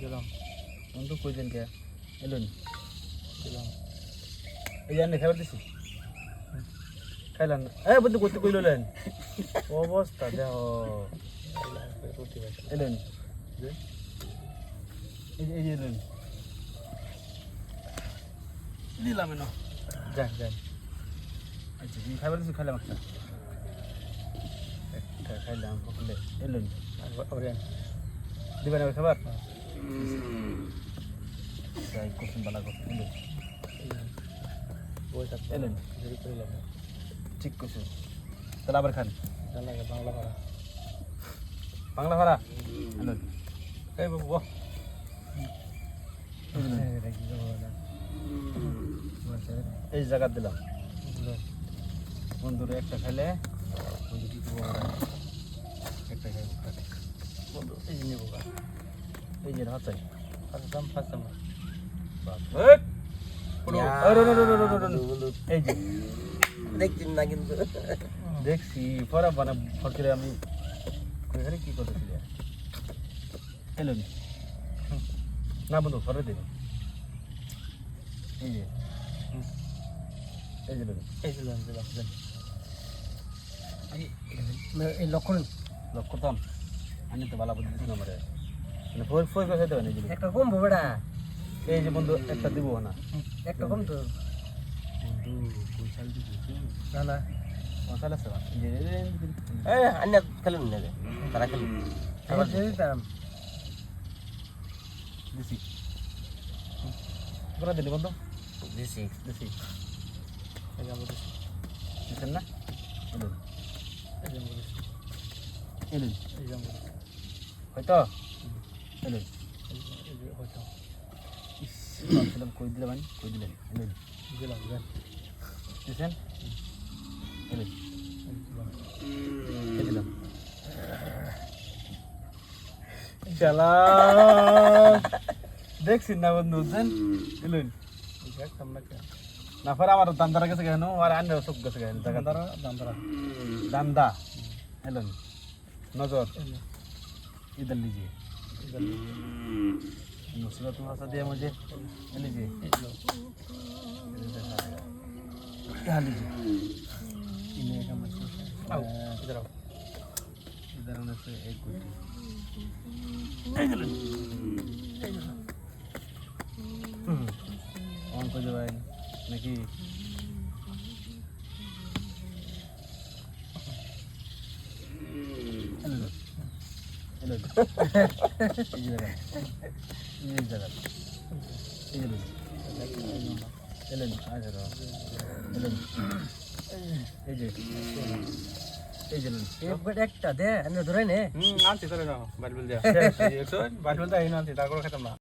দিলাম বন্ধু কইছেন কে এলুন। দিলাম এই জানি খাবার দিছি। খাইলাম এ বন্ধু করতে কইলেন অবস্থা দেহ। এলেন। এই যে- এলেন। দিলাম না যান যান আচ্ছা তুমি খাবার দিছি খাইলাম একটা। একটা খাইলাম সকলে এলেন। দিবেন খাবার? যাই কুসুম বালা ঠিক কুসুম তাহলে আবার খান বাংলা পড়া বাংলা ভাড়া এই বাবু বাহ এই জায়গা দিলাম। বন্ধুরে একটা খেলে বন্ধু কি আমরা? একটা খাইবো খাইলে। বন্ধু এই যে নেব গা। এই যে হাত ফার্স্ট দাম এই যে দেখছি না কিন্তু দেখছি পরে মানে ফটকে আমি এখানে কি করতেছি এলো নি না বন্ধু ফরে দেবে এই যে এই যে এই দেন এই লক্ষণ লক্ষ করতাম আমি তো ভালো আমার মানে ফোর ফোর কথা দেবেন এই যে একটা কম বেড়া এই যে বন্ধু একটা দিব না। একটা কম তো। তারা খেলুন। করে দিলি বন্ধু? দিছি। দিছি। দিছেন না? হয়তো। হ্যালো ভাবছিলাম কই দিলে মানে? কই দিলেন এলেন। দিলাম দেন দিয়েছেন এলেন। না বন্ধু না কেন আমার দান্দারা গেছে কেন? আর আন্ডা সব গেছে কেন? দান্দারা দান্দারা। দান্দা। এলেন। নজর। ইদার লিজিয়ে मुसीबत में फंसा दिया मुझे ये लीजिए এই लो यहाँ लीजिए इन्हें का मतलब आओ इधर आओ इधर होने से एक गुटी ऑन को जब নাকি একটা দে আমি ধরে নে আনছি ধরে নাও বাড়ি দিয়া বাড়ি বলতে আনছি তারপরে খেতাম না